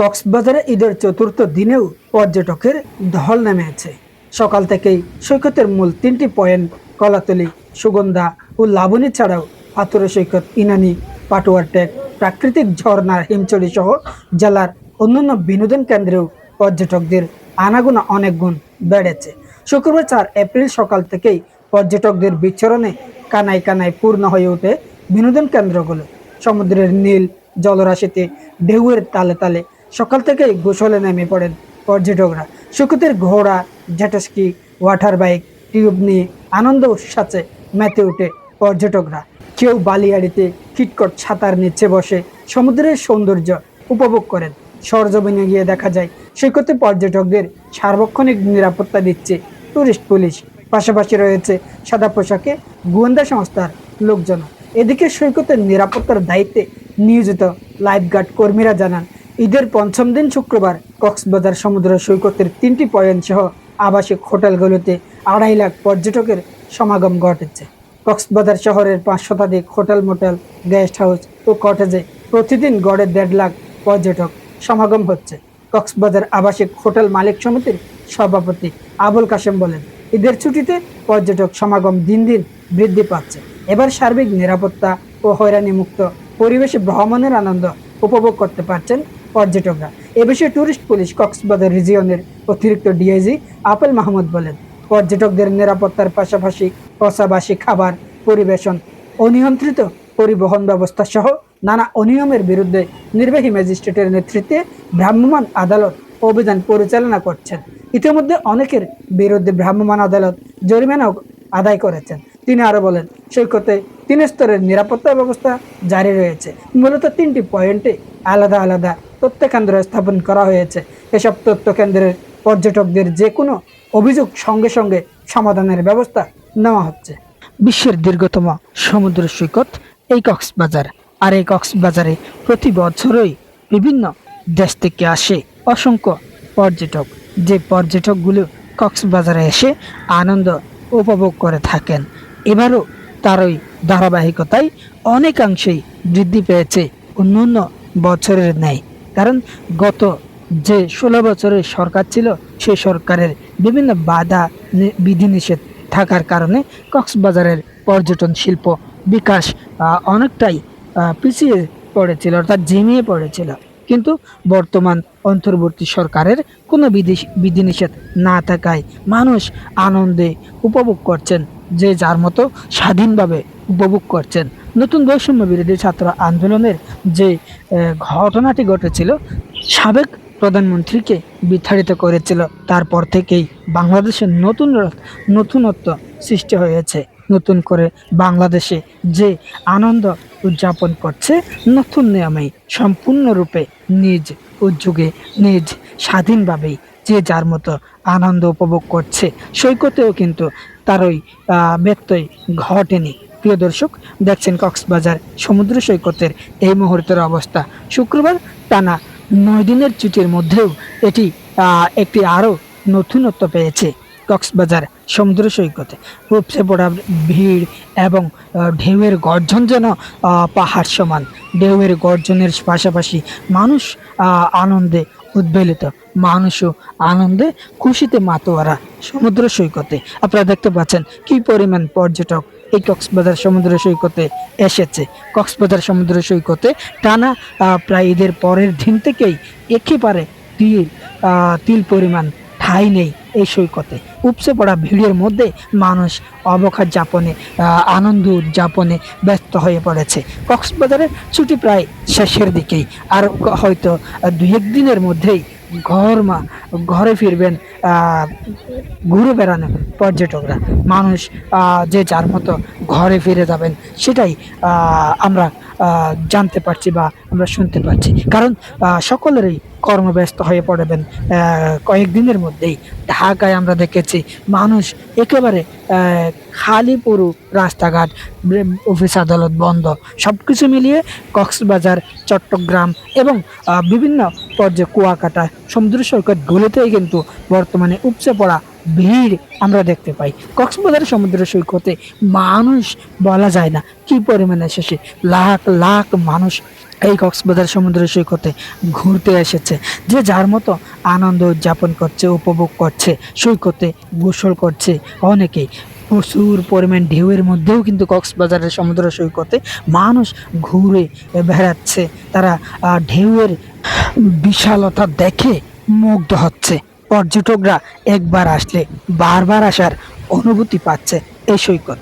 কক্সবাজারে ঈদের চতুর্থ দিনেও পর্যটকের ঢল নেমেছে। সকাল থেকেই সৈকতের মূল তিনটি পয়েন্ট, কলাতলি, সুগন্ধা ও লাবণী ছাড়াও পাথুরে সৈকত, ইনানি, পাটুয়ার টেক প্রাকৃতিক ঝর্ণার হিমচড়ি সহ জেলার অন্যান্য বিনোদন কেন্দ্রেও পর্যটকদের আনাগোনা অনেক গুণ বেড়েছে। শুক্রবার চার এপ্রিল সকাল থেকেই পর্যটকদের বিচরণে কানায় কানায় পূর্ণ হয়ে ওঠে বিনোদন কেন্দ্রগুলো। সমুদ্রের নীল জলরাশিতে ঢেউয়ের তালে তালে সকাল থেকেই গোসলে নেমে পড়েন পর্যটকরা। সুকুতের ঘোড়া জেটস্কি ওয়াটার বাইক, টিউব নিয়ে আনন্দ উৎসাচে মেতে ওঠে পর্যটকরা। কেউ বালিয়াড়িতে কিটকট ছাতার নিচে বসে সমুদ্রের সৌন্দর্য উপভোগ করেন। সরজমিনে গিয়ে দেখা যায়, সৈকতে পর্যটকদের সার্বক্ষণিক নিরাপত্তা দিচ্ছে টুরিস্ট পুলিশ। পাশাপাশি রয়েছে সাদা পোশাকে গোয়েন্দা সংস্থার লোকজন। এদিকে সৈকতের নিরাপত্তার দায়িত্বে নিয়োজিত লাইফগার্ড কর্মীরা জানান ঈদের পঞ্চম দিন শুক্রবার কক্সবাজার সমুদ্র সৈকতের তিনটি পয়েন্ট সহ আবাসিক হোটেলগুলোতে আড়াই লাখ পর্যটকের সমাগম ঘটেছে। কক্সবাজার শহরের পাঁচ শতাধিক হোটেল, মোটেল, গেস্ট হাউস ও কটেজে প্রতিদিন গড়ে দেড় লাখ পর্যটক সমাগম হচ্ছে। কক্সবাজার আবাসিক হোটেল মালিক সমিতির সভাপতি আবুল কাশেম বলেন, ঈদের ছুটিতে পর্যটক সমাগম দিন দিন বৃদ্ধি পাচ্ছে। এবার সার্বিক নিরাপত্তা ও হয়রানিমুক্ত পরিবেশে ভ্রমণের আনন্দ উপভোগ করতে পারছেন পর্যটকরা। এ বিষয়ে ট্যুরিস্ট পুলিশ কক্সবাজার রিজিয়নের অতিরিক্ত ডিআইজি আপেল মাহমুদ বলেন, পর্যটকদের নিরাপত্তার পাশাপাশি পাশাপাশি খাবার, পরিবেশন, অনিয়ন্ত্রিত পরিবহন ব্যবস্থা সহ নানা অনিয়মের বিরুদ্ধে নির্বাহী ম্যাজিস্ট্রেটের নেতৃত্বে ভ্রাম্যমাণ আদালত অভিযান পরিচালনা করছেন। ইতিমধ্যে অনেকের বিরুদ্ধে ভ্রাম্যমাণ আদালত জরিমানাও আদায় করেছেন। তিনি আরও বলেন, সৈকতে তিন স্তরের নিরাপত্তা ব্যবস্থা জারি রয়েছে। মূলত তিনটি পয়েন্টে আলাদা আলাদা তথ্য কেন্দ্র স্থাপন করা হয়েছে। এসব তথ্য কেন্দ্রের পর্যটকদের যে কোনো অভিযোগ সঙ্গে সঙ্গে সমাধানের ব্যবস্থা নেওয়া হচ্ছে। বিশ্বের দীর্ঘতম সমুদ্র সৈকত, এই কক্সবাজার। আর এই কক্সবাজারে প্রতি বছরই বিভিন্ন দেশ থেকে আসে অসংখ্য পর্যটক। যে পর্যটকগুলো কক্সবাজারে এসে আনন্দ উপভোগ করে থাকেন, এবারও তারই ধারাবাহিকতায় অনেকাংশেই বৃদ্ধি পেয়েছে অন্যান্য বছরের ন্যায়। কারণ গত যে ষোলো বছরের সরকার ছিল, সে সরকারের বিভিন্ন বাধা বিধিনিষেধ থাকার কারণে কক্সবাজারের পর্যটন শিল্প বিকাশ অনেকটাই পিছিয়ে পড়েছিল, অর্থাৎ ঝিমিয়ে পড়েছিল। কিন্তু বর্তমান অন্তর্বর্তী সরকারের কোনো বিধি বিধিনিষেধ না থাকায় মানুষ আনন্দে উপভোগ করছেন, যে যার মতো স্বাধীনভাবে উপভোগ করছেন। নতুন বৈষম্য বিরোধী ছাত্র আন্দোলনের যে ঘটনাটি ঘটেছিল, সাবেক প্রধানমন্ত্রীকে বিতাড়িত করেছিল। তারপর থেকেই বাংলাদেশের নতুন নতুনত্ব সৃষ্টি হয়েছে। নতুন করে বাংলাদেশে যে আনন্দ উদযাপন করছে নতুন নিয়মেই সম্পূর্ণরূপে নিজ উদ্যোগে নিজ স্বাধীনভাবেই যে যার মতো আনন্দ উপভোগ করছে। সৈকতেও কিন্তু তারই আহ, ব্যত্যয় ঘটেনি। প্রিয় দর্শক দেখছেন কক্সবাজার সমুদ্র সৈকতের এই মুহূর্তের অবস্থা। শুক্রবার টানা নয় দিনের ছুটির মধ্যেও এটি একটি আরও নতুনত্ব পেয়েছে। কক্সবাজার সমুদ্র সৈকতে। উপচে পড়া ভিড় এবং ঢেউয়ের গর্জন যেন পাহাড় সমান। ঢেউয়ের গর্জনের পাশাপাশি মানুষ আনন্দে উদ্বেলিত। মানুষও আনন্দে খুশিতে মাতোয়ারা সমুদ্র সৈকতে। আপনারা দেখতে পাচ্ছেন কি পরিমাণ পর্যটক এই কক্সবাজার সমুদ্র সৈকতে এসেছে। কক্সবাজার সমুদ্র সৈকতে টানা প্রায় ঈদের পরের দিন থেকেই একেবারে তিল তিল পরিমাণ ঠাঁই নেই এই সৈকতে। উপচে পড়া ভিড়ের মধ্যে মানুষ অবকাশ যাপনে আনন্দ উদযাপনে ব্যস্ত হয়ে পড়েছে। কক্সবাজারের ছুটি প্রায় শেষের দিকেই। আর হয়তো দু একদিনের এক দিনের মধ্যেই ঘর মা ঘরে ফিরবেন ঘুরে বেড়ানো পর্যটকরা। মানুষ যে যার মতো ঘরে ফিরে যাবেন সেটাই আমরা জানতে পারছি বা আমরা শুনতে পাচ্ছি। কারণ সকলেরই কর্মব্যস্ত হয়ে পড়বেন কয়েকদিনের মধ্যেই। ঢাকায় আমরা দেখেছি মানুষ একেবারে খালি পুরো রাস্তাঘাট অফিস আদালত বন্ধ। সব কিছু মিলিয়ে কক্সবাজার চট্টগ্রাম এবং আহ, বিভিন্ন পর্যায়ে কুয়াকাটা, সমুদ্র সৈকতগুলোতেই কিন্তু বর্তমানে উপচে পড়া ভিড় আমরা দেখতে পাই। কক্সবাজার সমুদ্র সৈকতে মানুষ বলা যায় না কি পরিমাণে এসেছে। লাখ লাখ মানুষ এই কক্সবাজার সমুদ্র সৈকতে ঘুরতে এসেছে, যে যার মতো আনন্দ উদযাপন করছে, উপভোগ করছে, সৈকতে গোসল করছে অনেকেই প্রচুর পরিমাণ ঢেউয়ের মধ্যেও কিন্তু কক্সবাজারের সমুদ্র সৈকতে মানুষ ঘুরে বেড়াচ্ছে। তারা ঢেউয়ের বিশালতা দেখে মুগ্ধ হচ্ছে। পর্যটকরা একবার আসলে বারবার আসার অনুভূতি পাচ্ছে এই সৈকত।